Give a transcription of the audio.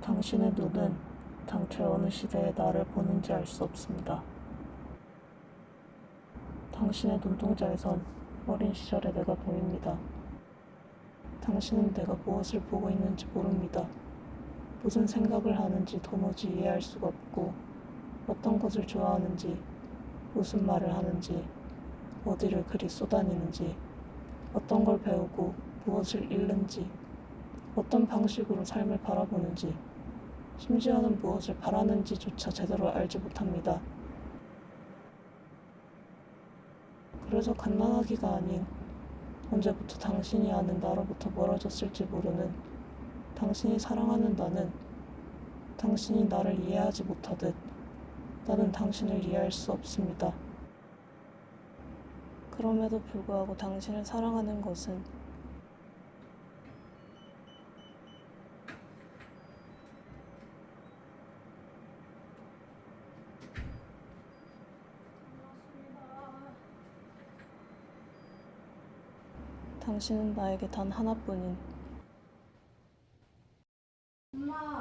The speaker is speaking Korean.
당신의 눈은 당최 어느 시대의 나를 보는지 알 수 없습니다. 당신의 눈동자에선 어린 시절의 내가 보입니다. 당신은 내가 무엇을 보고 있는지 모릅니다. 무슨 생각을 하는지 도무지 이해할 수가 없고, 어떤 것을 좋아하는지, 무슨 말을 하는지, 어디를 그리 쏘다니는지, 어떤 걸 배우고 무엇을 잃는지, 어떤 방식으로 삶을 바라보는지, 심지어는 무엇을 바라는지조차 제대로 알지 못합니다. 그래서 갓난아기가 아닌 언제부터 당신이 아는 나로부터 멀어졌을지 모르는 당신이 사랑하는 나는 당신이 나를 이해하지 못하듯 나는 당신을 이해할 수 없습니다. 그럼에도 불구하고 당신을 사랑하는 것은 당신은 나에게 단 하나뿐인 엄마,